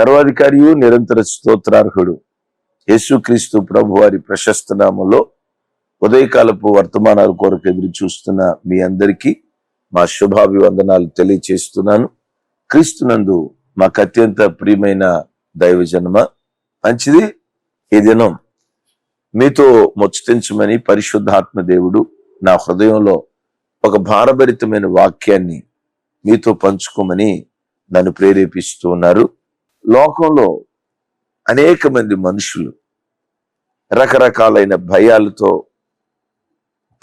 సర్వాధికారియు నిరంతర స్తోత్రార్హుడు. యేసుక్రీస్తు ప్రభు వారి ప్రశస్త నామంలో ఉదయకాలపు వర్తమానాల కొరకు ఎదురు చూస్తున్న మీ అందరికీ మా శుభాభివందనాలు తెలియచేస్తున్నాను. క్రీస్తునందు మాకు అత్యంత ప్రియమైన దైవజన్మ. మంచిది. ఈ దినం మీతో ముచ్చటించమని పరిశుద్ధాత్మ దేవుడు నా హృదయంలో ఒక భారభరితమైన వాక్యాన్ని మీతో పంచుకోమని నన్ను ప్రేరేపిస్తూ ఉన్నారు. లోకంలో అనేక మంది మనుషులు రకరకాలైన భయాలతో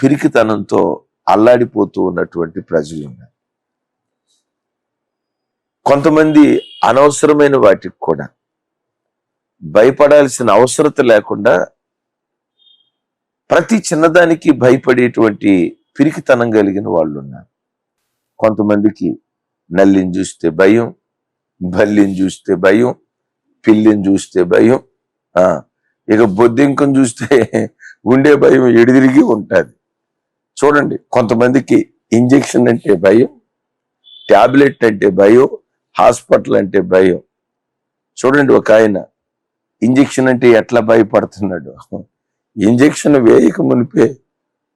పిరికితనంతో అల్లాడిపోతూ ఉన్నటువంటి ప్రజలు ఉన్నారు. కొంతమంది అనవసరమైన వాటికి కూడా భయపడాల్సిన అవసరత లేకుండా ప్రతి చిన్నదానికి భయపడేటువంటి పిరికితనం కలిగిన వాళ్ళు ఉన్నారు. కొంతమందికి నల్లిని చూస్తే భయం బల్లిని చూస్తే భయం పిల్లిని చూస్తే భయం ఇక బొద్దింకం చూస్తే ఉండే భయం ఎడిదిరిగి ఉంటుంది. చూడండి కొంతమందికి ఇంజెక్షన్ అంటే భయం టాబ్లెట్ అంటే భయం హాస్పిటల్ అంటే భయం. చూడండి ఒక ఆయన ఇంజెక్షన్ అంటే ఎట్లా భయపడుతున్నాడు? ఇంజెక్షన్ వేయక మునిపే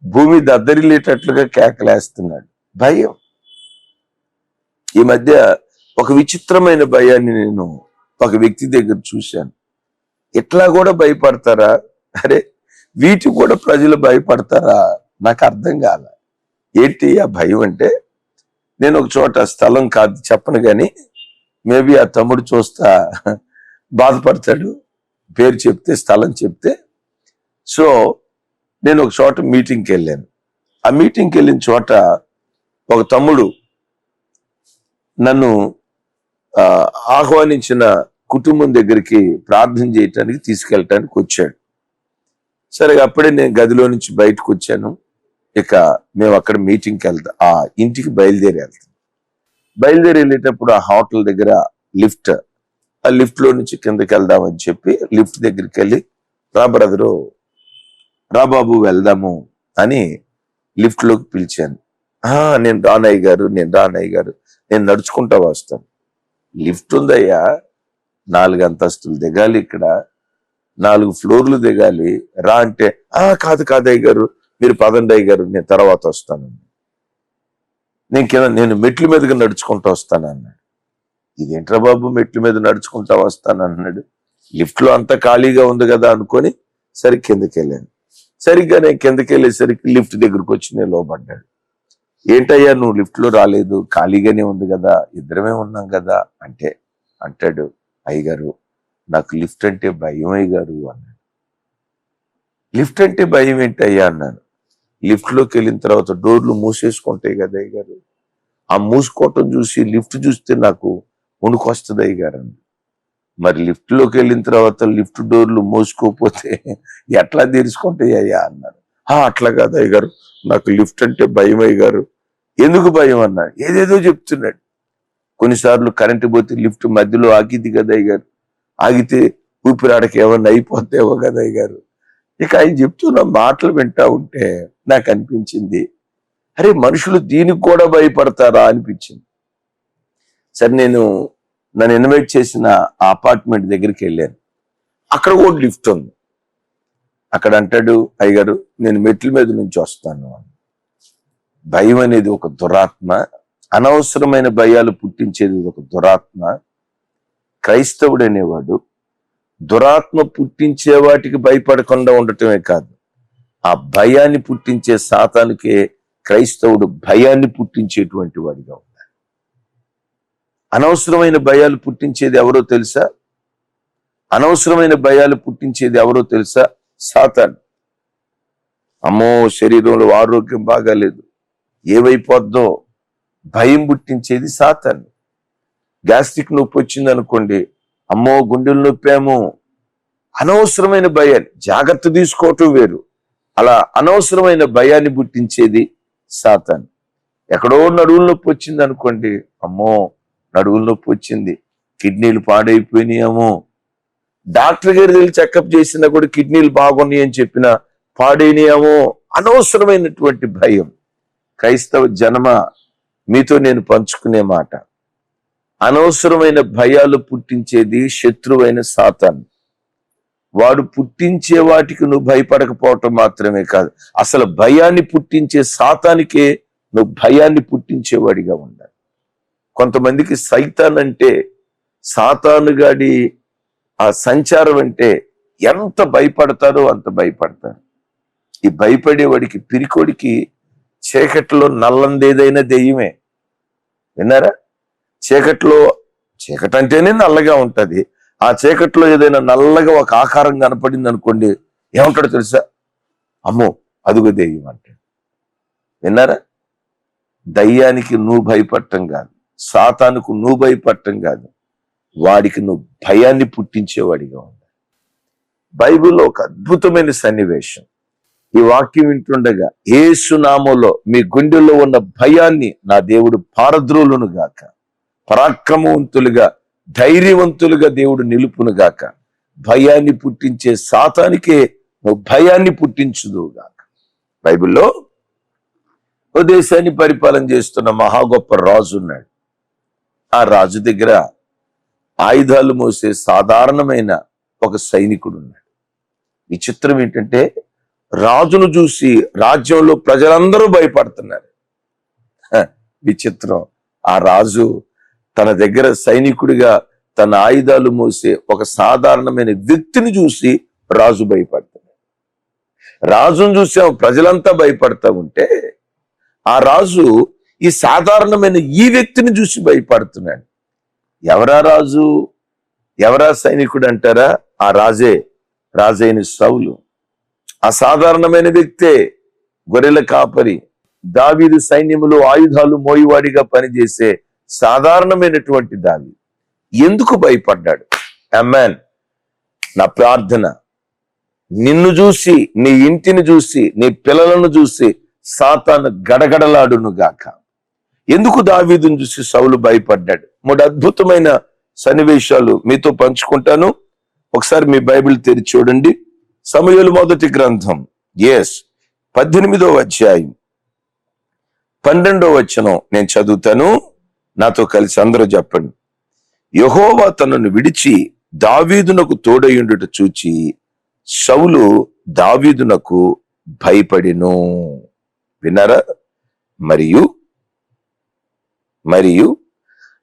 భూమి దద్దరిల్లేటట్లుగా కేకలేస్తున్నాడు. భయం. ఈ మధ్య ఒక విచిత్రమైన భయాన్ని నేను ఒక వ్యక్తి దగ్గర చూశాను. ఇట్లా కూడా భయపడతారా? అరే వీటి కూడా ప్రజలు భయపడతారా? నాకు అర్థం కాల. ఏంటి ఆ భయం అంటే నేను ఒక చోట స్థలం కాదు చెప్పను కానీ మేబీ ఆ తమ్ముడు చూస్తా బాధపడతాడు. పేరు చెప్తే స్థలం చెప్తే. సో నేను ఒక చోట మీటింగ్కి వెళ్ళాను. ఆ మీటింగ్కి వెళ్ళిన చోట ఒక తమ్ముడు నన్ను ఆహ్వానించిన కుటుంబం దగ్గరికి ప్రార్థన చేయటానికి తీసుకెళ్ళటానికి వచ్చాడు. సరే అప్పుడే నేను గదిలో నుంచి బయటకు వచ్చాను. ఇక మేము అక్కడ మీటింగ్కి వెళ్తాం ఆ ఇంటికి బయలుదేరి వెళ్తాం. బయలుదేరి వెళ్ళేటప్పుడు ఆ హోటల్ దగ్గర లిఫ్ట్ ఆ లిఫ్ట్లో నుంచి కిందకి వెళ్దామని చెప్పి లిఫ్ట్ దగ్గరికి వెళ్ళి రా బ్రదరు రా బాబు వెళ్దాము అని లిఫ్ట్లోకి పిలిచాను. నేను రానయ్య గారు నేను రానయ్య గారు నేను నడుచుకుంటా వస్తాను. లిఫ్ట్ ఉందయ్యా. నాలుగు అంతస్తులు దిగాలి ఇక్కడ. నాలుగు ఫ్లోర్లు దిగాలి. రా అంటే ఆ కాదు కాదయ్య గారు. మీరు పదండి అయ్య గారు. నేను తర్వాత వస్తాను. నేను కింద నేను మెట్ల మీదుగా నడుచుకుంటూ వస్తాను అన్నాడు. ఇదేంట్రా బాబు మెట్ల మీద నడుచుకుంటా వస్తాను? అన్నాడు. లిఫ్ట్లో అంతా ఖాళీగా ఉంది కదా అనుకొని సరే కిందకి వెళ్ళాను. సరిగ్గా నేను కిందకి వెళ్ళేసరికి లిఫ్ట్ దగ్గరకు వచ్చి నేను లోపడ్డాడు ఏంటయ్యా నువ్వు లిఫ్ట్లో రాలేదు ఖాళీగానే ఉంది కదా ఇద్దరమే ఉన్నాం కదా అంటే అంటాడు అయ్యగారు. నాకు లిఫ్ట్ అంటే భయం అయ్యగారు అన్నాడు. లిఫ్ట్ అంటే భయం ఏంటయ్యా అన్నాను. లిఫ్ట్లోకి వెళ్ళిన తర్వాత డోర్లు మూసేసుకుంటాయి కదా అయ్యగారు. ఆ మూసుకోవటం చూసి లిఫ్ట్ చూస్తే నాకు వణుకొస్తుంది అయ్యగారు అన్నాడు. మరి లిఫ్ట్లోకి వెళ్ళిన తర్వాత లిఫ్ట్ డోర్లు మూసుకోకపోతే ఎట్లా తెరుచుకుంటాయి అయ్యా అన్నాడు. అట్లా కాదు అయ్యగారు. నాకు లిఫ్ట్ అంటే భయం అయ్యగారు. ఎందుకు భయం అన్నాడు ఏదేదో చెప్తున్నాడు. కొన్నిసార్లు కరెంటు పోతే లిఫ్ట్ మధ్యలో ఆగిద్ది కదా అయ్యగారు. ఆగితే ఊపిరాడకి ఏమన్నా అయిపోతేవో కదా అయ్యగారు. ఇక ఆయన చెప్తున్న మాటలు వింటా ఉంటే నాకు అనిపించింది అరే మనుషులు దీనికి కూడా భయపడతారా? అనిపించింది. సరే నేను నన్ను ఇన్వైట్ చేసిన ఆ అపార్ట్మెంట్ దగ్గరికి వెళ్ళాను. అక్కడ కూడా లిఫ్ట్ ఉంది. అక్కడ అంటాడు అయ్యగారు నేను మెట్ల మీద నుంచి వస్తాను. భయం అనేది ఒక దురాత్మ. అనవసరమైన భయాలు పుట్టించేది ఒక దురాత్మ. క్రైస్తవుడు అనేవాడు దురాత్మ పుట్టించే వాటికి భయపడకుండా ఉండటమే కాదు ఆ భయాన్ని పుట్టించే సాతానికే క్రైస్తవుడు భయాన్ని పుట్టించేటువంటి వాడిగా ఉన్నాడు. అనవసరమైన భయాలు పుట్టించేది ఎవరో తెలుసా? అనవసరమైన భయాలు పుట్టించేది ఎవరో తెలుసా? సాతాన్. అమ్మో శరీరంలో ఆరోగ్యం బాగాలేదు. ఏమైపోద్దో? భయం పుట్టించేది సాతాన్. గ్యాస్ట్రిక్ నొప్పి వచ్చింది అనుకోండి అమ్మో గుండెలు నొప్పాము అనవసరమైన భయాన్ని జాగ్రత్త తీసుకోవటం వేరు. అలా అనవసరమైన భయాన్ని పుట్టించేది సాతాన్. ఎక్కడో నడువుల నొప్పి వచ్చింది అనుకోండి అమ్మో నడువుల నొప్పి వచ్చింది. కిడ్నీలు పాడైపోయినాయేమో. డాక్టర్ గారి వెళ్ళి చెకప్ చేసినా కూడా కిడ్నీలు బాగున్నాయి అని చెప్పిన పాడైనాయేమో అనవసరమైనటువంటి భయం. క్రైస్తవ జనమ మీతో నేను పంచుకునే మాట. అనవసరమైన భయాలు పుట్టించేది శత్రువైన సాతాన్. వాడు పుట్టించే వాటికి నువ్వు భయపడకపోవటం మాత్రమే కాదు. అసలు భయాన్ని పుట్టించే సాతానికే నువ్వు భయాన్ని పుట్టించేవాడిగా ఉండాలి. కొంతమందికి సైతాన్ అంటే సాతానుగాడి ఆ సంచారం అంటే ఎంత భయపడతారో అంత భయపడతారు. ఈ భయపడేవాడికి పిరికోడికి చీకట్లో నల్లందేదైనా దెయ్యమే. విన్నారా? చీకట్లో చీకటి అంటేనే నల్లగా ఉంటుంది. ఆ చీకట్లో ఏదైనా నల్లగా ఒక ఆకారం కనపడింది అనుకోండి ఏమంటాడు తెలుసా? అమ్మో అదుగో దెయ్యం అంటాడు. విన్నారా? దయ్యానికి నువ్వు భయపడటం కాదు. సాతానుకు నువ్వు భయపడటం కాదు. వాడికి నువ్వు భయాన్ని పుట్టించేవాడిగా ఉంది బైబిల్లో ఒక అద్భుతమైన సన్నివేశం. ఈ వాక్యం వింటుండగా ఏసునామలో మీ గుండెల్లో ఉన్న భయాన్ని నా దేవుడు పారద్రోలును గాక. పరాక్రమవంతులుగా ధైర్యవంతులుగా దేవుడు నిలుపును గాక. భయాన్ని పుట్టించే సాతానికే నువ్వు భయాన్ని పుట్టించుదు గాక. బైబిల్లో ఓ దేశాన్ని పరిపాలన చేస్తున్న మహా గొప్ప రాజు ఉన్నాడు ఆ రాజు దగ్గర ఆయుధాలు మోసే సాధారణమైన ఒక సైనికుడు ఉన్నాడు. విచిత్రం ఏంటంటే రాజును చూసి రాజ్యంలో ప్రజలందరూ భయపడుతున్నారు. విచిత్రం. ఆ రాజు తన దగ్గర సైనికుడిగా తన ఆయుధాలు మోసే ఒక సాధారణమైన వ్యక్తిని చూసి రాజు భయపడుతున్నాడు. రాజును చూసి ప్రజలంతా భయపడతా ఉంటే ఆ రాజు ఈ సాధారణమైన ఈ వ్యక్తిని చూసి భయపడుతున్నాడు. ఎవరా రాజు? ఎవరా సైనికుడు అంటారా? ఆ రాజే రాజైన సౌలు. అసాధారణమైన వ్యక్తే గొర్రెల కాపరి. దావీదు సైన్యములో ఆయుధాలు మోయివాడిగా పనిచేసే సాధారణమైనటువంటి దావి ఎందుకు భయపడ్డాడు? అమ్మాన్ నా ప్రార్థన. నిన్ను చూసి నీ ఇంటిని చూసి నీ పిల్లలను చూసి సాతాను గడగడలాడును గాక ఎందుకు దావీదును చూసి సౌలు భయపడ్డాడు? మూడు అద్భుతమైన సన్నివేశాలు మీతో పంచుకుంటాను. ఒకసారి మీ బైబిల్ తెరిచి చూడండి. సమయలు మొదటి గ్రంథం. ఎస్ పద్దెనిమిదో అధ్యాయం. పన్నెండో వచనం నేను చదువుతాను. నాతో కలిసి అందరూ చెప్పండి. యహోవా తనను విడిచి దావీదునకు తోడయుండుట చూచి సౌలు దావీదునకు భయపడిను. విన్నారా? మరియు మరియు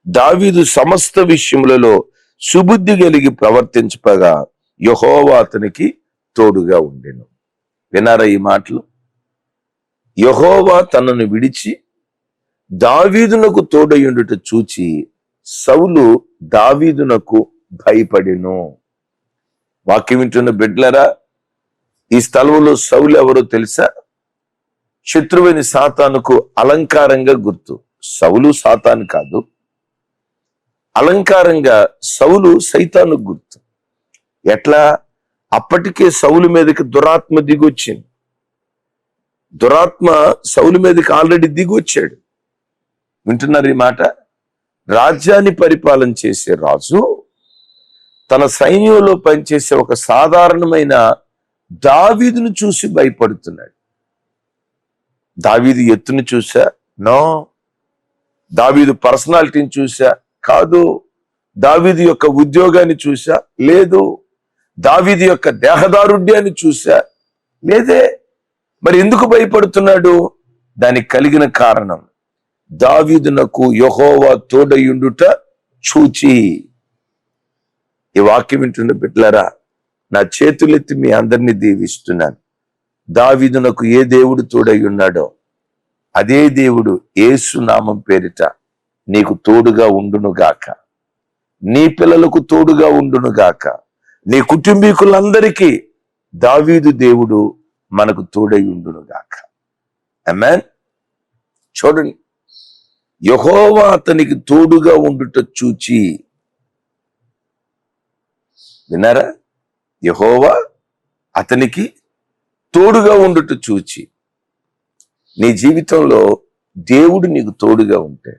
దావీదు సమస్త విషయములలో సుబుద్ధి కలిగి ప్రవర్తించగా యహోవా అతనికి తోడుగా ఉండెను. వినారా ఈ మాటలు? యహోవా తనను విడిచి దావీదునకు తోడయుండుట చూచి సౌలు దావీదునకు భయపడెను. వాక్యం వింటున్న బిడ్లరా ఈ స్థలంలో సౌలు ఎవరో తెలుసా? శత్రువైన సాతానుకు అలంకారంగా గుర్తు. సౌలు సాతాను కాదు అలంకారంగా సౌలు సైతాను గుర్తు. ఎట్లా? అప్పటికే సౌలు మీదకి దురాత్మ దిగొచ్చింది. దురాత్మ సౌలు మీదకి ఆల్రెడీ దిగొచ్చాడు. వింటున్నారు ఈ మాట? రాజ్యాన్ని పరిపాలన చేసే రాజు తన సైన్యంలో పనిచేసే ఒక సాధారణమైన దావీదును చూసి భయపడుతున్నాడు. దావీదు ఎత్తును చూసా? నో. దావీదు పర్సనాలిటీని చూసా? కాదు దావిది యొక్క ఉద్యోగాన్ని చూసా లేదు దావిది యొక్క దేహదారుడ్యాన్ని చూసా లేదే. మరి ఎందుకు భయపడుతున్నాడు? దానికి కలిగిన కారణం దావీదునకు యహోవా తోడయుండుట చూచి. ఈ వాక్యం వింటున్న బిడ్లరా నా చేతులెత్తి మీ అందరినీ దీవిస్తున్నాను. దావీదునకు ఏ దేవుడు తోడై ఉన్నాడో అదే దేవుడు ఏసు నామం పేరిట నీకు తోడుగా ఉండునుగాక నీ పిల్లలకు తోడుగా ఉండునుగాక నీ కుటుంబీకులందరికీ దావీదు దేవుడు మనకు తోడై ఉండునుగాక అమెన్ చూడండి. యహోవా అతనికి తోడుగా ఉండుట చూచి. విన్నారా? యహోవా అతనికి తోడుగా ఉండుట చూచి. నీ జీవితంలో దేవుడు నీకు తోడుగా ఉంటే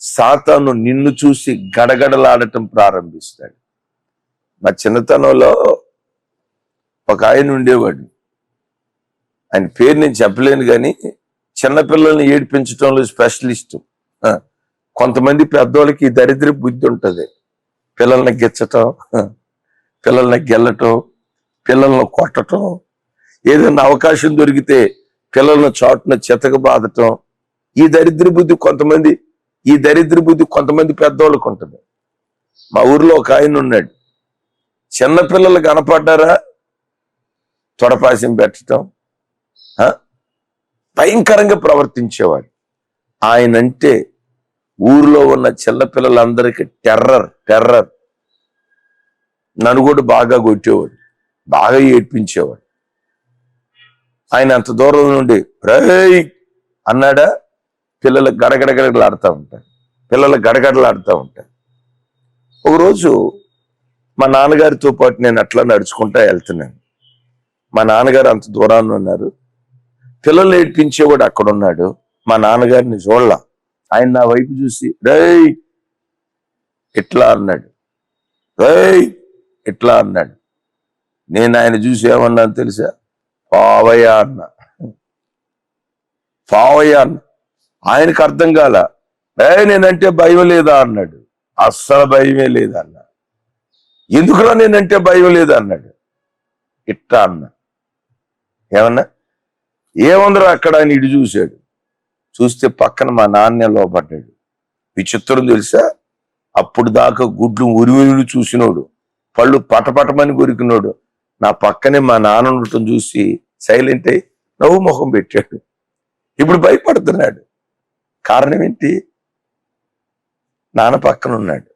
సాతాను నిన్ను చూసి గడగడలాడటం ప్రారంభిస్తాడు. మా చిన్నతనంలో ఒక ఆయన ఉండేవాడు. ఆయన పేరు నేను చెప్పలేను కానీ చిన్నపిల్లల్ని ఏడిపించడంలో స్పెషలిస్ట్. కొంతమంది పెద్దోళ్ళకి దరిద్ర బుద్ధి ఉంటుంది. పిల్లల్ని గెచ్చటం పిల్లల్ని గెల్లటం పిల్లల్ని కొట్టటం ఏదైనా అవకాశం దొరికితే పిల్లల్ని చాటున చెతక బాధటం ఈ దరిద్ర బుద్ధి కొంతమంది ఈ దరిద్ర బుద్ధి కొంతమంది పెద్దోళ్ళకు ఉంటుంది. మా ఊర్లో ఒక ఆయన ఉన్నాడు. చిన్నపిల్లలు కనపడ్డారా? తొడపాసం పెట్టడం భయంకరంగా ప్రవర్తించేవాడు. ఆయన అంటే ఊర్లో ఉన్న చిన్నపిల్లలందరికీ టెర్రర్ టెర్రర్. నన్ను కూడా బాగా కొట్టేవాడు బాగా ఏడ్పించేవాడు. ఆయన అంత దూరం నుండి రై అన్నాడా. పిల్లలు గడగడగడలాడుతూ ఉంటాయి. పిల్లలు గడగడలాడుతూ ఉంటాయి. ఒకరోజు మా నాన్నగారితో పాటు నేను అట్లా నడుచుకుంటా వెళ్తున్నాను. మా నాన్నగారు అంత దూరాన్ని ఉన్నారు. పిల్లలు ఏడ్పించేవాడు అక్కడ ఉన్నాడు మా నాన్నగారిని చూడలా. ఆయన నా వైపు చూసి రై ఇట్లా అన్నాడు. రై ఇట్లా అన్నాడు. నేను ఆయన చూసి ఏమన్నాను తెలుసా? పావయ్య అన్న. పావయ్య అన్న. ఆయనకు అర్థం కాల. ఏ నేనంటే భయం లేదా అన్నాడు. అస్సలు భయమే లేదా అన్న. ఎందుకురా నేనంటే భయం లేదా అన్నాడు. ఇట్టా అన్న. ఏమన్నా? ఏముందిరా అక్కడ అని ఇటు చూశాడు. చూస్తే పక్కన మా నాన్న లోపడ్డాడు. విచిత్రం తెలుసా? అప్పుడు దాకా గుడ్లు ఉరివిలు చూసినోడు. పళ్ళు పటపటమని కొరికినోడు. నా పక్కనే మా నాన్న ఉండటం చూసి సైలెంట్ అయి నవ్వు ముఖం పెట్టాడు. ఇప్పుడు భయపడుతున్నాడు. కారణం ఏంటి? నాన్న పక్కన ఉన్నాడు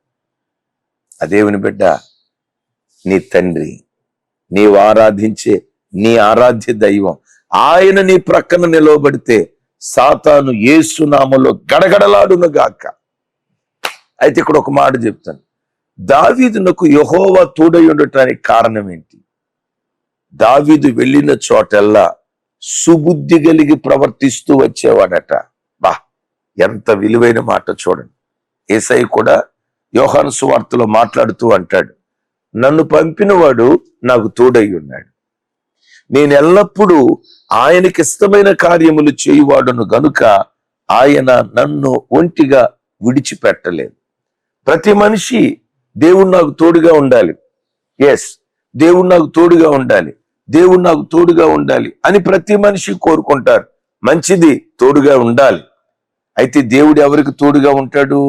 అదేవుని బిడ్డ నీ తండ్రి నీవు ఆరాధించే నీ ఆరాధ్య దైవం ఆయన నీ ప్రక్కన నిలవబడితే సాతాను ఏసునామలో గడగడలాడును గాక అయితే ఇక్కడ ఒక మాట చెప్తాను. దావీదునకు యహోవా తోడై ఉండటానికి కారణం ఏంటి? దావీదు వెళ్ళిన చోటల్లా సుబుద్ధి కలిగి ప్రవర్తిస్తూ వచ్చేవాడట. ఎంత విలువైన మాట చూడండి. ఏసై కూడా యోహాను సువార్తలో మాట్లాడుతూ అంటాడు నన్ను పంపినవాడు నాకు తోడై ఉన్నాడు. నేను ఎల్లప్పుడూ ఆయనకి ఇష్టమైన కార్యములు చేయువాడును గనుక ఆయన నన్ను ఒంటిగా విడిచిపెట్టలేదు. ప్రతి మనిషి దేవుడు నాకు తోడుగా ఉండాలి. ఎస్ దేవుడు నాకు తోడుగా ఉండాలి. దేవుడు నాకు తోడుగా ఉండాలి అని ప్రతి మనిషి కోరుకుంటారు. మంచిది తోడుగా ఉండాలి. అయితే దేవుడు ఎవరికి తోడుగా ఉంటాడు?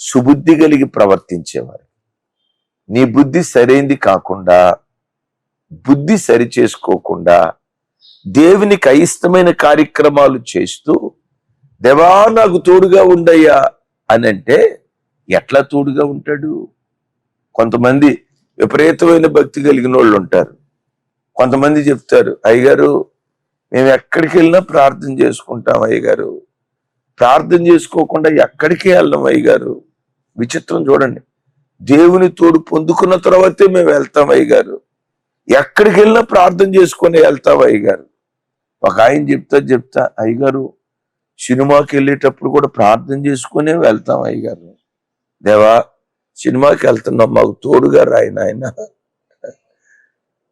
సుబుద్ధి కలిగి ప్రవర్తించేవారు. నీ బుద్ధి సరైంది కాకుండా బుద్ధి సరి చేసుకోకుండా దేవునికి అయిష్టమైన కార్యక్రమాలు చేస్తూ దేవా నాకు తోడుగా ఉండయ్యా అని అంటే ఎట్లా తోడుగా ఉంటాడు? కొంతమంది విపరీతమైన భక్తి కలిగిన వాళ్ళు ఉంటారు. కొంతమంది చెప్తారు అయ్యగారు మేము ఎక్కడికి వెళ్ళినా ప్రార్థన చేసుకుంటాం అయ్యగారు. ప్రార్థన చేసుకోకుండా ఎక్కడికి వెళ్ళం అయ్యగారు? విచిత్రం చూడండి. దేవుని తోడు పొందుకున్న తర్వాతే మేము వెళ్తాం అయ్యగారు. ఎక్కడికి వెళ్ళినా ప్రార్థన చేసుకొని వెళ్తాం అయ్యగారు. ఒక ఆయన చెప్తా చెప్తా అయ్యగారు సినిమాకి వెళ్ళేటప్పుడు కూడా ప్రార్థన చేసుకునే వెళ్తాం అయ్యగారు. దేవా సినిమాకి వెళ్తున్నాం మాకు తోడుగా ఆయన ఆయన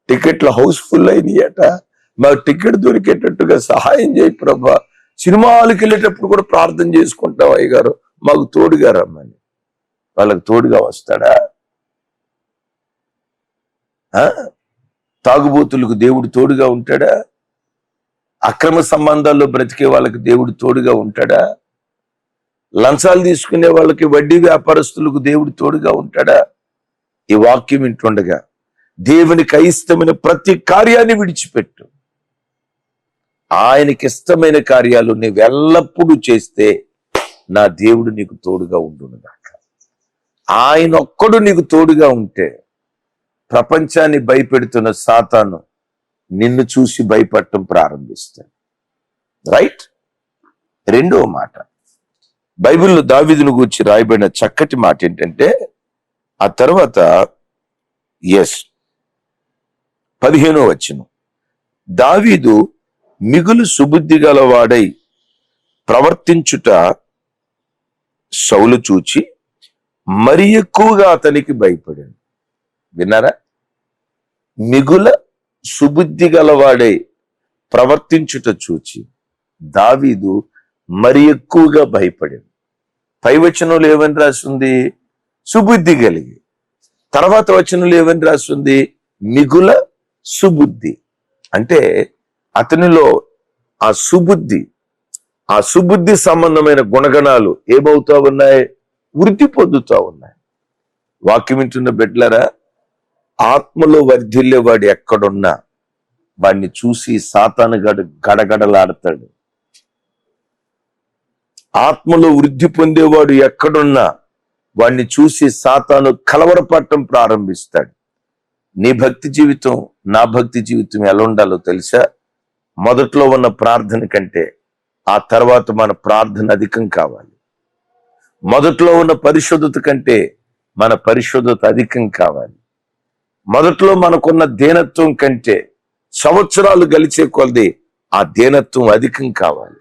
టికెట్లు హౌస్ఫుల్ అయినాయట. మాకు టికెట్ దొరికేటట్టుగా సహాయం చేయి ప్రభా. సినిమా హాల్కి వెళ్ళేటప్పుడు కూడా ప్రార్థన చేసుకుంటాం అయ్యగారు? మాకు తోడుగా రమ్మని. వాళ్ళకి తోడుగా వస్తాడా? ఆ? తాగుబోతులకు దేవుడు తోడుగా ఉంటాడా? అక్రమ సంబంధాల్లో బ్రతికే వాళ్ళకి దేవుడు తోడుగా ఉంటాడా? లంచాలు తీసుకునే వాళ్ళకి వడ్డీ వ్యాపారస్తులకు దేవుడు తోడుగా ఉంటాడా? ఈ వాక్యం వింటుండగా దేవునికి అయిష్టమైన ప్రతి కార్యాన్ని విడిచిపెట్టు. ఆయనకి ఇష్టమైన కార్యాలు నీవు ఎల్లప్పుడూ చేస్తే నా దేవుడు నీకు తోడుగా ఉండునుగాక. ఆయన ఒక్కడు నీకు తోడుగా ఉంటే ప్రపంచాన్ని భయపెడుతున్న సాతాను నిన్ను చూసి భయపడటం ప్రారంభిస్తాడు. రైట్ రెండవ మాట. బైబిల్లో దావిదును గూర్చి రాయబడిన చక్కటి మాట ఏంటంటే ఆ తర్వాత ఎస్ పదిహేనో వచ్చిన దావీదు మిగులు సుబుద్ధి గలవాడై ప్రవర్తించుట సౌలు చూచి మరి ఎక్కువగా అతనికి భయపడాడు విన్నారా? మిగుల సుబుద్ధి గలవాడై ప్రవర్తించుట చూచి దావీదు మరి ఎక్కువగా భయపడాడు పై వచనంలో ఏమని రాస్తుంది సుబుద్ధి కలిగి. తర్వాత వచనంలో ఏమని రాస్తుంది మిగుల సుబుద్ధి. అంటే అతనిలో ఆ సుబుద్ధి ఆ సుబుద్ధి సంబంధమైన గుణగణాలు ఏమవుతా ఉన్నాయి? వృద్ధి పొందుతా ఉన్నాయి. వాక్యం వింటున్న బిడ్డలరా ఆత్మలో వర్ధిల్లేవాడు ఎక్కడున్నా వాడిని చూసి సాతాను గడు గడగడలాడతాడు. ఆత్మలో వృద్ధి పొందేవాడు ఎక్కడున్నా వాడిని చూసి సాతాను కలవరపడటం ప్రారంభిస్తాడు. నీ భక్తి జీవితం నా భక్తి జీవితం ఎలా ఉండాలో తెలుసా? మొదట్లో ఉన్న ప్రార్థన కంటే ఆ తర్వాత మన ప్రార్థన అధికం కావాలి. మొదట్లో ఉన్న పరిశుద్ధత కంటే మన పరిశుద్ధత అధికం కావాలి. మొదట్లో మనకున్న దీనత్వం కంటే సంవత్సరాలు గలిచే కొలది ఆ దీనత్వం అధికం కావాలి.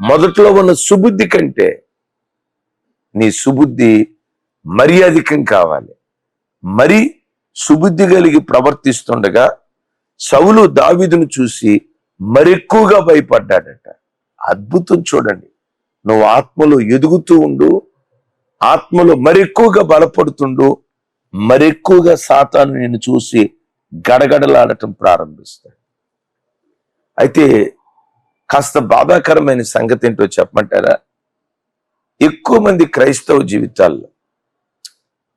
మొదట్లో ఉన్న సుబుద్ధి కంటే నీ సుబుద్ధి మరీ అధికం కావాలి. మరి సుబుద్ధి కలిగి ప్రవర్తిస్తుండగా సవులు దావీదును చూసి మరెక్కువగా భయపడ్డాడట. అద్భుతం చూడండి. నువ్వు ఆత్మలో ఎదుగుతూ ఉండు ఆత్మలో మరెక్కువగా బలపడుతుండు మరెక్కువగా సాతాను నేను చూసి గడగడలాడటం ప్రారంభిస్తాడు. అయితే కాస్త బాధాకరమైన సంగతి ఏంటో చెప్పమంటారా? ఎక్కువ మంది క్రైస్తవ జీవితాల్లో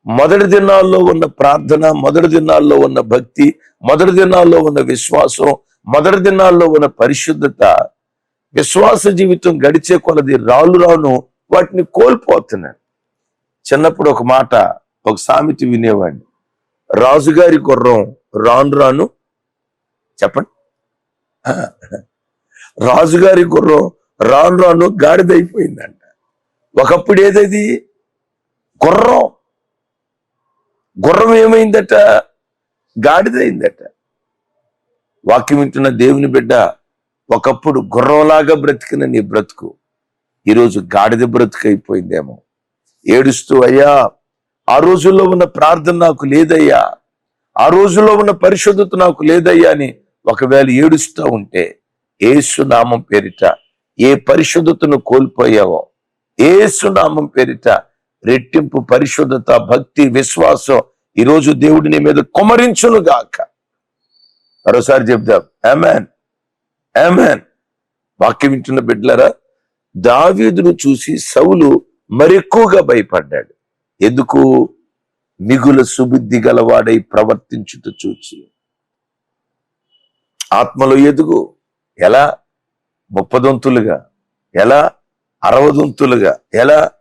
మొదటి దినాల్లో ఉన్న ప్రార్థన మొదటి దినాల్లో ఉన్న భక్తి మొదటి దినాల్లో ఉన్న విశ్వాసం మొదటి దినాల్లో ఉన్న పరిశుద్ధత విశ్వాస జీవితం గడిచే కొలది రాను రాను వాటిని కోల్పోతున్నాను. చిన్నప్పుడు ఒక మాట ఒక సామెత వినేవాడిని. రాజుగారి గుర్రం రాను రాను చెప్పండి. రాజుగారి గుర్రం రాను రాను గాడిదైపోయిందంట. ఒకప్పుడు ఏదది? గుర్రం. గుర్రం ఏమైందట? గాడిదైందట. వాక్యం వింటున్న దేవుని బిడ్డ ఒకప్పుడు గుర్రంలాగా బ్రతికిన నీ బ్రతుకు ఈరోజు గాడిద బ్రతుకు అయిపోయిందేమో ఏడుస్తూ అయ్యా ఆ రోజుల్లో ఉన్న ప్రార్థన నాకు లేదయ్యా ఆ రోజుల్లో ఉన్న పరిశుద్ధత నాకు లేదయ్యా అని ఒకవేళ ఏడుస్తూ ఉంటే ఏసునామం పేరిట ఏ పరిశుద్ధతను కోల్పోయావో ఏసునామం పేరిట రెట్టింపు పరిశుద్ధత భక్తి విశ్వాసం ఈరోజు దేవుడిని మీద కుమరించును గాక మరోసారి చెప్దాం. ఆమెన్ ఆమెన్ వాక్యం వింటున్న బిడ్డలరా దావీదును చూసి సౌలు మరెక్కువగా భయపడ్డాడు. ఎందుకు? మిగుల సుబుద్ధి గలవాడై ప్రవర్తించుట చూచి. ఆత్మలో ఎదుగు. ఎలా? ముప్పదొంతులుగా. ఎలా? అరవదొంతులుగా. ఎలా?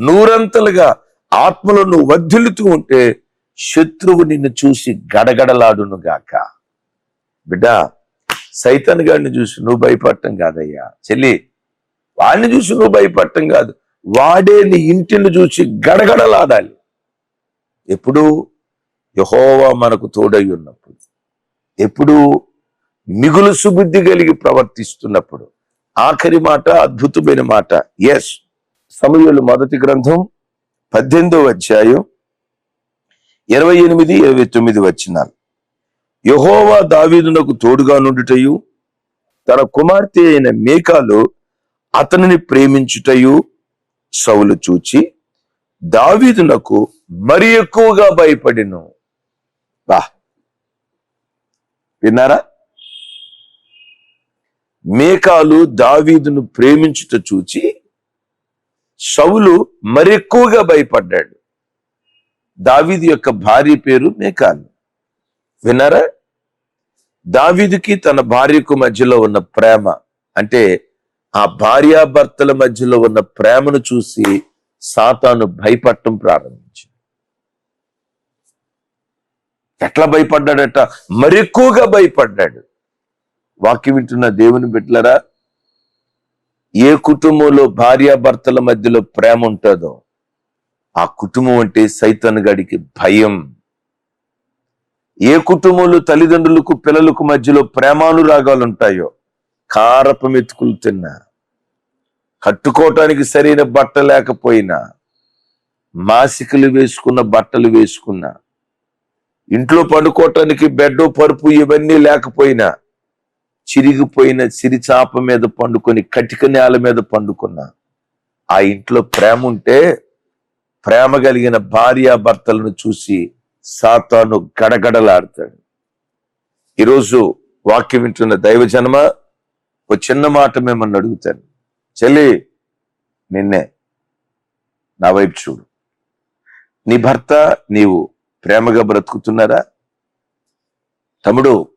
నూరంతలుగా. ఆత్మలో నువ్వు వర్ధిల్లుతూ ఉంటే శత్రువు నిన్ను చూసి గడగడలాడును గాక. బిడ్డ సైతన్ గారిని చూసి నువ్వు భయపడటం కాదయ్యా. చెల్లి వాడిని చూసి నువ్వు భయపడటం కాదు. వాడే నీ ఇంటిని చూసి గడగడలాడాలి. ఎప్పుడు? యహోవా మనకు తోడై ఉన్నప్పుడు. ఎప్పుడు? మిగులు సుబుద్ధి కలిగి ప్రవర్తిస్తున్నప్పుడు. ఆఖరి మాట అద్భుతమైన మాట. ఎస్ సమయంలో మొదటి గ్రంథం పద్దెనిమిదవ అధ్యాయం ఇరవై ఎనిమిది ఇరవై తొమ్మిది వచ్చినాలు యహోవా దావీదునకు తోడుగా నుండుటయు తన కుమార్తె అయిన మేకాలు అతనిని ప్రేమించుటయు సౌలు చూచి దావీదునకు మరి ఎక్కువగా భయపడిను. బా. విన్నారా? మేకాలు దావీదును ప్రేమించుట చూచి సౌలు మరెక్కువగా భయపడ్డాడు. దావీదు యొక్క భార్య పేరు మేకాలు. విన్నారా? దావీదుకి తన భార్యకు మధ్యలో ఉన్న ప్రేమ అంటే ఆ భార్యాభర్తల మధ్యలో ఉన్న ప్రేమను చూసి సాతాను భయపడటం ప్రారంభించింది. ఎట్లా భయపడ్డాడట? మరెక్కువగా భయపడ్డాడు. వాక్యం వింటున్న దేవుని బిడ్డలరా ఏ కుటుంబంలో భార్యాభర్తల మధ్యలో ప్రేమ ఉంటుందో ఆ కుటుంబం అంటే సైతాన్ గడికి భయం. ఏ కుటుంబంలో తల్లిదండ్రులకు పిల్లలకు మధ్యలో ప్రేమానురాగాలు ఉంటాయో కారపు మెతుకులు తిన్నా కట్టుకోవటానికి సరైన బట్ట లేకపోయినా మాసికలు వేసుకున్న బట్టలు వేసుకున్నా ఇంట్లో పండుకోవటానికి బెడ్ పరుపు ఇవన్నీ లేకపోయినా చిరిగిపోయిన చిరిచాప మీద పండుకొని కటిక నేల మీద పండుకున్నా ఆ ఇంట్లో ప్రేమ ఉంటే ప్రేమ కలిగిన భార్యాభర్తలను చూసి సాతాను గడగడలాడతాడు. ఈరోజు వాక్యం వింటున్న దైవ జన్మ ఒక చిన్న మాట మిమ్మల్ని అడుగుతాను. చెల్లి నిన్నే నా వైపు చూడు. నీ భర్త నీవు ప్రేమగా బ్రతుకుతున్నారా? తమ్ముడు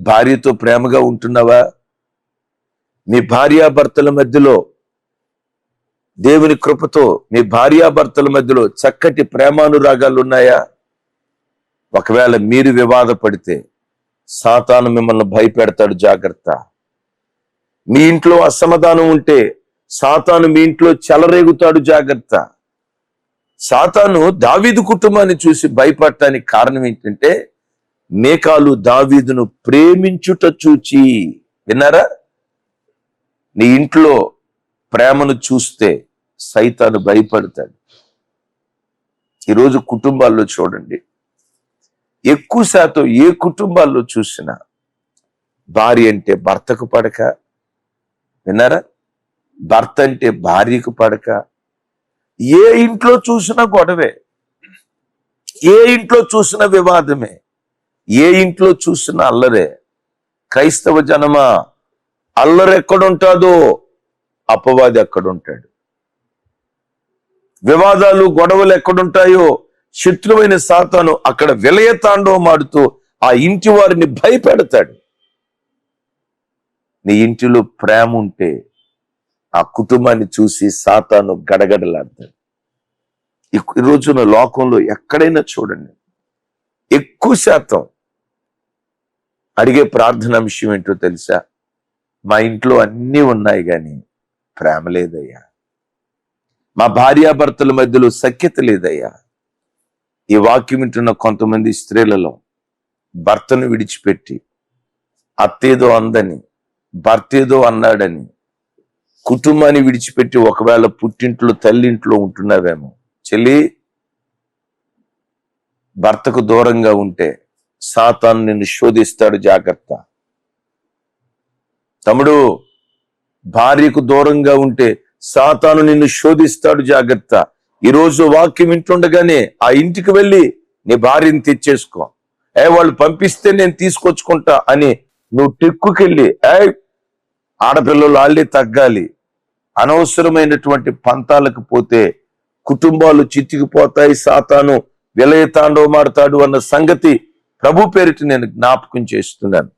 భార్యతో ప్రేమగా ఉంటున్నావా? మీ భార్యాభర్తల మధ్యలో దేవుని కృపతో మీ భార్యాభర్తల మధ్యలో చక్కటి ప్రేమానురాగాలు ఉన్నాయా? ఒకవేళ మీరు వివాదపడితే సాతాను మిమ్మల్ని భయపెడతాడు జాగ్రత్త. మీ ఇంట్లో అసమాధానం ఉంటే సాతాను మీ ఇంట్లో చెలరేగుతాడు జాగ్రత్త. సాతాను దావీదు కుటుంబాన్ని చూసి భయపడటానికి కారణం ఏంటంటే మేకాలు దావీదును ప్రేమించుట చూచి. విన్నారా? నీ ఇంట్లో ప్రేమను చూస్తే సైతాను భయపడతాడు. ఈరోజు కుటుంబాల్లో చూడండి. ఎక్కువ శాతం ఏ కుటుంబాల్లో చూసినా భార్య అంటే భర్తకు పడక. విన్నారా? భర్త అంటే భార్యకు పడక. ఏ ఇంట్లో చూసినా గొడవే. ఏ ఇంట్లో చూసిన వివాదమే. ఏ ఇంట్లో చూసిన అల్లరే. క్రైస్తవ జనమా అల్లరెక్కడుంటాదో అపవాది ఎక్కడుంటాడు. వివాదాలు గొడవలు ఎక్కడుంటాయో శత్రువైన సాతాను అక్కడ విలయ తాండవం ఆడుతూ ఆ ఇంటి వారిని భయపెడతాడు. నీ ఇంటిలో ప్రేమ ఉంటే ఆ కుటుంబాన్ని చూసి సాతాను గడగడలాడతాడు. ఈ రోజున లోకంలో ఎక్కడైనా చూడండి ఎక్కువ శాతం అడిగే ప్రార్థన విషయం ఏంటో తెలుసా? మా ఇంట్లో అన్నీ ఉన్నాయి కానీ ప్రేమ లేదయ్యా. మా భార్యాభర్తల మధ్యలో సఖ్యత లేదయ్యా. ఈ వాక్యం వింటున్న కొంతమంది స్త్రీలలో భర్తను విడిచిపెట్టి అత్తేదో అందని భర్తేదో అన్నాడని కుటుంబాన్ని విడిచిపెట్టి ఒకవేళ పుట్టింట్లో తల్లింట్లో ఉంటున్నావేమో చెల్లి భర్తకు దూరంగా ఉంటే సాతాను నిన్ను శోధిస్తాడు జాగ్రత్త. తమ్ముడు భార్యకు దూరంగా ఉంటే సాతాను నిన్ను శోధిస్తాడు జాగ్రత్త. ఈరోజు వాక్యం వింటుండగానే ఆ ఇంటికి వెళ్ళి నీ భార్యని తెచ్చేసుకో. ఏ వాళ్ళు పంపిస్తే నేను తీసుకొచ్చుకుంటా అని నువ్వు టెక్కుకెళ్ళి ఏ ఆడపిల్లలు వాళ్ళే తగ్గాలి. అనవసరమైనటువంటి పంతాలకు పోతే కుటుంబాలు చితికిపోతాయి సాతాను విలయతాండవమాడతాడు అన్న సంగతి ప్రభు పేరిట నేను జ్ఞాపకం చేస్తున్నాను.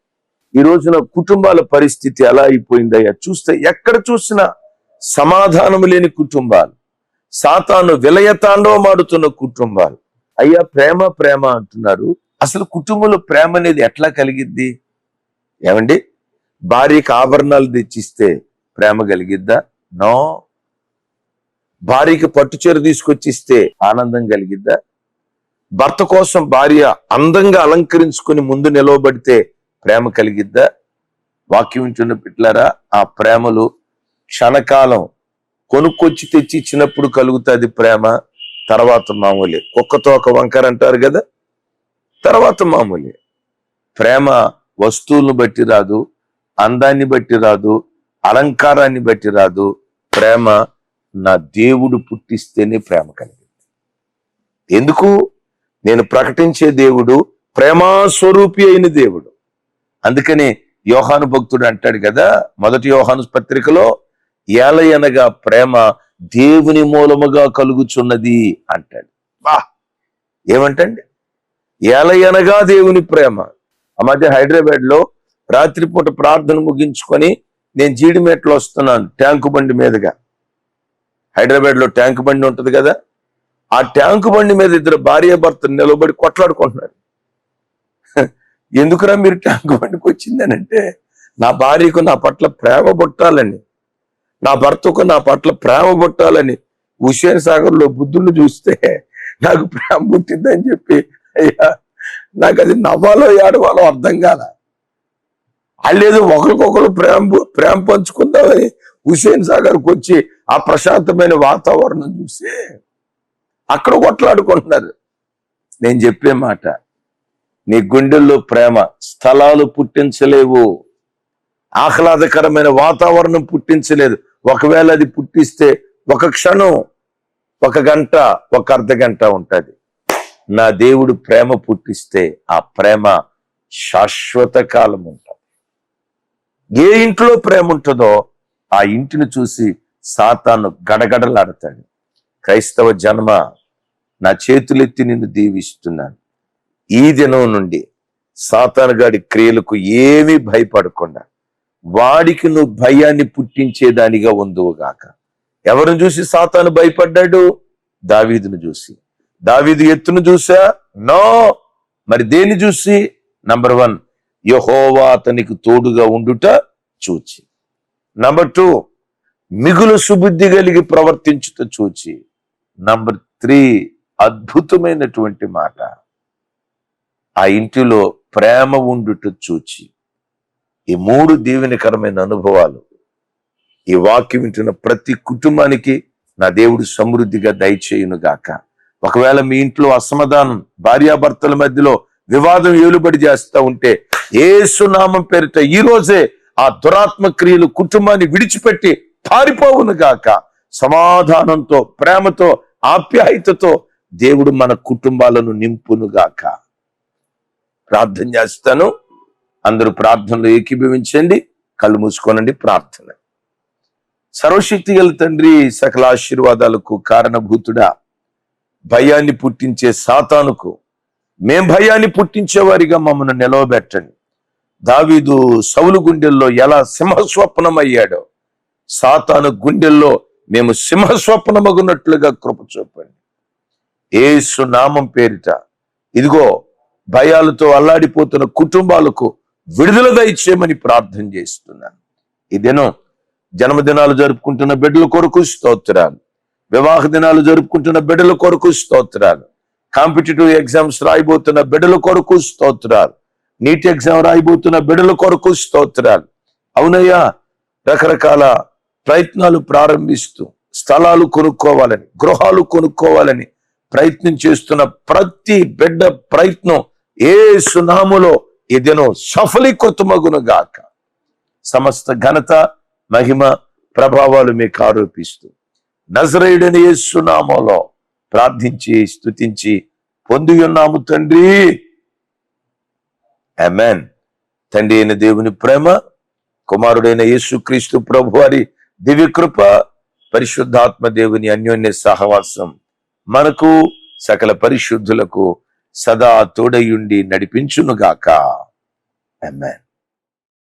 ఈ రోజున కుటుంబాల పరిస్థితి ఎలా అయిపోయిందయ్యా? చూస్తే ఎక్కడ చూసినా సమాధానం లేని కుటుంబాలు. సాతాను విలయ తాండవమాడుతున్న కుటుంబాలు. అయ్యా ప్రేమ ప్రేమ అంటున్నారు. అసలు కుటుంబంలో ప్రేమ అనేది ఎట్లా కలిగిద్ది? ఏమండి? భార్యకి ఆభరణాలు తెచ్చిస్తే ప్రేమ కలిగిద్దా? నో. భార్యకి పట్టు చీర తీసుకొచ్చిస్తే ఆనందం కలిగిద్దా? భర్త కోసం భార్య అందంగా అలంకరించుకొని ముందు నిలవబడితే ప్రేమ కలిగిద్దా? వాక్యం వింటున్న పిట్లరా ఆ ప్రేమలు క్షణకాలం కొనుక్కొచ్చి తెచ్చి ఇచ్చినప్పుడు కలుగుతుంది ప్రేమ తర్వాత మామూలే. కుక్కతో ఒక వంకర అంటారు కదా? తర్వాత మామూలే. ప్రేమ వస్తువులను బట్టి రాదు అందాన్ని బట్టి రాదు అలంకారాన్ని బట్టి రాదు. ప్రేమ నా దేవుడు పుట్టిస్తేనే ప్రేమ కలిగింది. ఎందుకు? నేను ప్రకటించే దేవుడు ప్రేమాస్వరూపి అయిన దేవుడు. అందుకని యోహాను భక్తుడు అంటాడు కదా మొదటి యోహాను పత్రికలో ఏలయనగా ప్రేమ దేవుని మూలముగా కలుగుచున్నది అంటాడు. బా! ఏమంటండి? ఏలయనగా దేవుని ప్రేమ. ఆ మధ్య హైదరాబాద్లో రాత్రిపూట ప్రార్థన ముగించుకొని నేను జీడిమెట్లో వస్తున్నాను ట్యాంకు బండి మీదుగా. హైదరాబాద్లో ట్యాంకు బండి ఉంటుంది కదా? ఆ ట్యాంకు బండి మీద ఇద్దరు భార్య భర్త నిలబడి కొట్లాడుకుంటున్నారు. ఎందుకురా మీరు ట్యాంకు బండికి వచ్చిందనంటే నా భార్యకు నా పట్ల ప్రేమ పుట్టాలని. నా భర్తకు నా పట్ల ప్రేమ పుట్టాలని హుషేన్ సాగర్లో చూస్తే నాకు ప్రేమ పుట్టిందని చెప్పి అయ్యా నాకు అది నవ్వాలో ఏడవాలో అర్థం కాల. అల్లేదు ఒకరికొకరు ప్రేమ ప్రేమ పంచుకుందామని హుసేన్ సాగర్కి వచ్చి ఆ ప్రశాంతమైన వాతావరణం చూసి అక్కడ కొట్లాడుకుంటున్నారు. నేను చెప్పే మాట నీ గుండెల్లో ప్రేమ స్థలాలు పుట్టించలేవు. ఆహ్లాదకరమైన వాతావరణం పుట్టించలేదు. ఒకవేళ అది పుట్టిస్తే ఒక క్షణం ఒక గంట ఒక అర్ధ గంట ఉంటుంది. నా దేవుడు ప్రేమ పుట్టిస్తే ఆ ప్రేమ శాశ్వత కాలం ఉంటుంది. ఏ ఇంట్లో ప్రేమ ఉంటుందో ఆ ఇంటిని చూసి సాతాను గడగడలాడతాడు. క్రైస్తవ జన్మ నా చేతులెత్తి నిన్ను దీవిస్తున్నాను. ఈ దినం నుండి సాతాను గాడి క్రియలకు ఏమీ భయపడకుండా వాడికి నువ్వు భయాన్ని పుట్టించేదానిగా ఉందువుగాక ఎవరిని చూసి సాతాను భయపడ్డాడు? దావీదును చూసి. దావీదు ఎత్తును చూసా? నో! మరి దేన్ని చూసి? నంబర్ వన్ యహోవా అతనికి తోడుగా ఉండుట చూచి. నంబర్ టూ మిగులు సుబుద్ధి కలిగి ప్రవర్తించుట చూచి. నంబర్ త్రీ అద్భుతమైనటువంటి మాట. ఆ ఇంటిలో ప్రేమ ఉండుట చూచి. ఈ మూడు దీవెనకరమైన అనుభవాలు ఈ వాక్యం వింటున్న ప్రతి కుటుంబానికి నా దేవుడు సమృద్ధిగా దయచేయును గాక ఒకవేళ మీ ఇంట్లో అసమాధానం భార్యాభర్తల మధ్యలో వివాదం ఏలుబడి చేస్తా ఉంటే ఏసునామం పేరిట ఈ రోజే ఆ దురాత్మ క్రియలు కుటుంబాన్ని విడిచిపెట్టి పారిపోవును గాక సమాధానంతో ప్రేమతో ఆప్యాయతతో దేవుడు మన కుటుంబాలను నింపును గాక ప్రార్థన చేస్తాను. అందరూ ప్రార్థనలో ఏకీభవించండి కళ్ళు మూసుకోనండి ప్రార్థన. సర్వశక్తి గల తండ్రి సకల ఆశీర్వాదాలకు కారణభూతుడా. భయాన్ని పుట్టించే సాతానుకు మేం భయాన్ని పుట్టించేవారిగా మమ్మల్ని నిలవబెట్టండి. దావీదు సౌలు గుండెల్లో ఎలా సింహస్వప్నమయ్యాడో సాతాను గుండెల్లో మేము సింహస్వప్నమగున్నట్లుగా కృప చూపండి. ఏసు నామం పేరిట ఇదిగో భయాలతో అల్లాడిపోతున్న కుటుంబాలకు విడుదల దయచేయమని ప్రార్థన చేస్తున్నాను. ఈ దినం జన్మదినాలు జరుపుకుంటున్న బిడ్డల కొరకు స్తోత్రాలు. వివాహ దినాలు జరుపుకుంటున్న బిడ్డల కొరకు స్తోత్రాలు. కాంపిటేటివ్ ఎగ్జామ్స్ రాయిబోతున్న బిడ్డల కొరకు స్తోత్రాలు. నీట్ ఎగ్జామ్ రాయబోతున్న బిడ్డల కొరకు స్తోత్రాలు. అవునయ్యా రకరకాల ప్రయత్నాలు ప్రారంభిస్తూ స్థలాలు కొనుక్కోవాలని గృహాలు కొనుక్కోవాలని ప్రయత్నం చేస్తున్న ప్రతి బిడ్డ ప్రయత్నం ఏ సునాములో ఈ దినం సఫలీకృతమగును గాక సమస్త ఘనత మహిమ ప్రభావాలు మీకు ఆరోపిస్తూ నజరేయుడని యేసునామలో ప్రార్థించి స్థుతించి పొంది ఉన్నాము తండ్రి. అమెన్ తండ్రి అయిన దేవుని ప్రేమ కుమారుడైన యేసుక్రీస్తు ప్రభు వారి దివ్య కృప పరిశుద్ధాత్మ దేవుని అన్యోన్య సహవాసం మనకు సకల పరిశుద్ధులకు సదా తోడయుండి నడిపించునుగాక. అమెన్